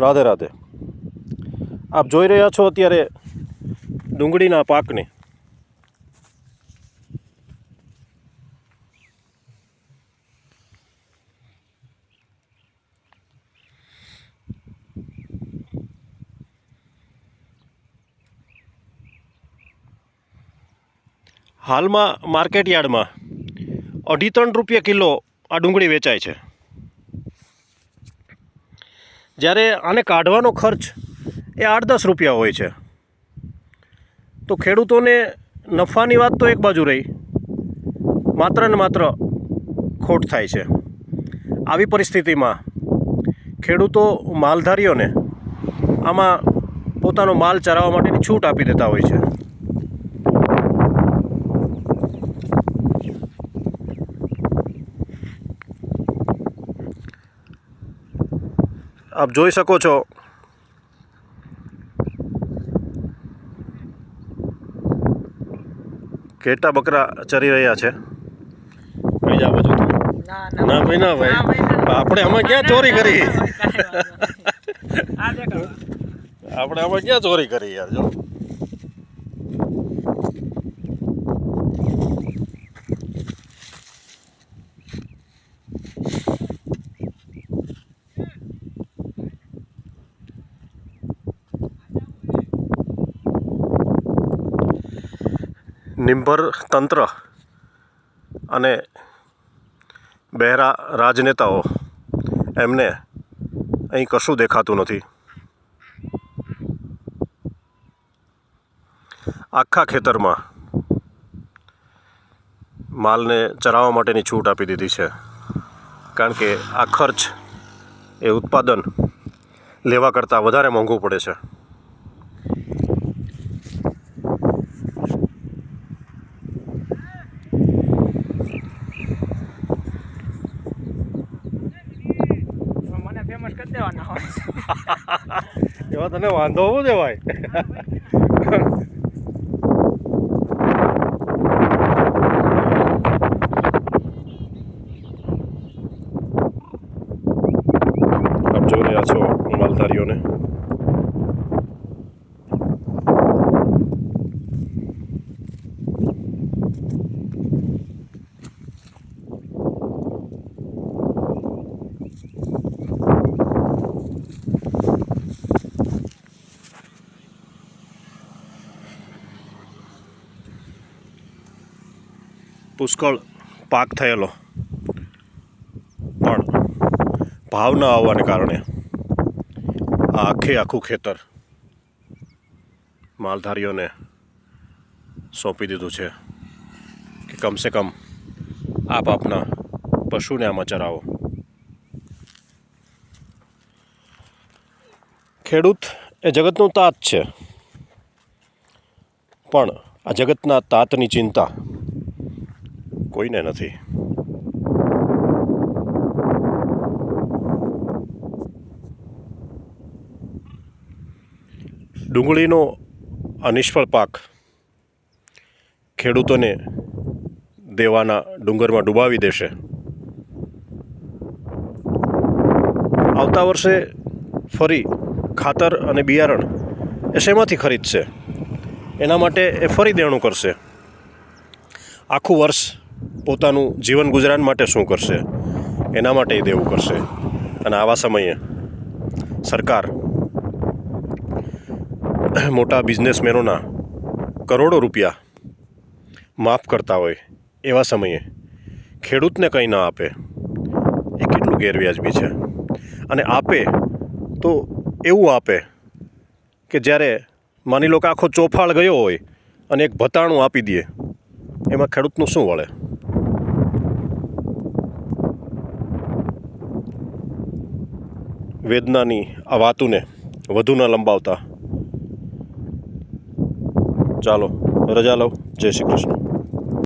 રાધે રાધે. આપ જોઈ રહ્યા છો અત્યારે ડુંગળીના પાકને. હાલમાં માર્કેટ યાર્ડમાં અઢી ત્રણ રૂપિયા કિલો આ ડુંગળી વેચાય છે. જ્યારે આને કાઢવાનો ખર્ચ એ આઠ દસ રૂપિયા હોય છે. તો ખેડૂતોને નફાની વાત તો એક બાજુ રહી. માત્ર ને માત્ર ખોટ થાય છે. આવી પરિસ્થિતિમાં ખેડૂતો માલધારીઓને આમાં પોતાનો માલ ચરાવવા માટેની છૂટ આપી દેતા હોય છે. આપ જોઈ શકો છો કેટલા બકરા ચરી રહ્યા છે બીજા બાજુ ના ના ભાઈ ના ભાઈ આપણે આમાં ક્યાં ચોરી કરી આપણે આમાં ક્યાં ચોરી કરી યાર જો નિંભર તંત્ર અને બહેરા રાજનેતાઓ એમને અહીં કશું દેખાતું નથી. આખા ખેતરમાં માલને ચરાવવા માટેની છૂટ આપી દીધી છે. કારણ કે આ ખર્ચ એ ઉત્પાદન લેવા કરતાં વધારે મોંઘું પડે છે. કરી હોય એવા તને વાંધો હોવો દેવાય? આપ જોઈ રહ્યા છો માલધારીઓને. પુષ્કળ પાક થયેલો. પણ ભાવ ન આવવાને કારણે આ આખે આખું ખેતર માલધારીઓને સોંપી દીધું છે કે કમસે કમ આપ આપના પશુને આમાં ચરાવો. ખેડૂત એ જગતનું તાત છે. પણ આ જગતના તાતની ચિંતા કોઈને નથી. ડુંગળીનો આ નિષ્ફળ પાક ખેડૂતોને દેવાના ડુંગરમાં ડૂબાવી દેશે. આવતા વર્ષે ફરી ખાતર અને બિયારણ એ શેમાંથી ખરીદશે? એના માટે એ ફરી દેણું કરશે. આખું વર્ષ પોતાનું જીવન ગુજરાન માટે શું કરશે? એના માટે એ દેવું કરશે. અને આવા સમયે સરકાર મોટા બિઝનેસમેનોના કરોડો રૂપિયા માફ કરતા હોય એવા સમયે ખેડૂતને કંઈ ના આપે એ કેટલું ગેરવ્યાજબી છે. અને આપે તો એવું આપે કે જ્યારે માની લો કે આખો ચોફાળ ગયો હોય અને એક ભતાણું આપી દે, એમાં ખેડૂતનું શું વળે? વેદનાની આ વાતુને વધુ ન લંબાવતા. ચાલો રજા લઉં. જય શ્રી કૃષ્ણ.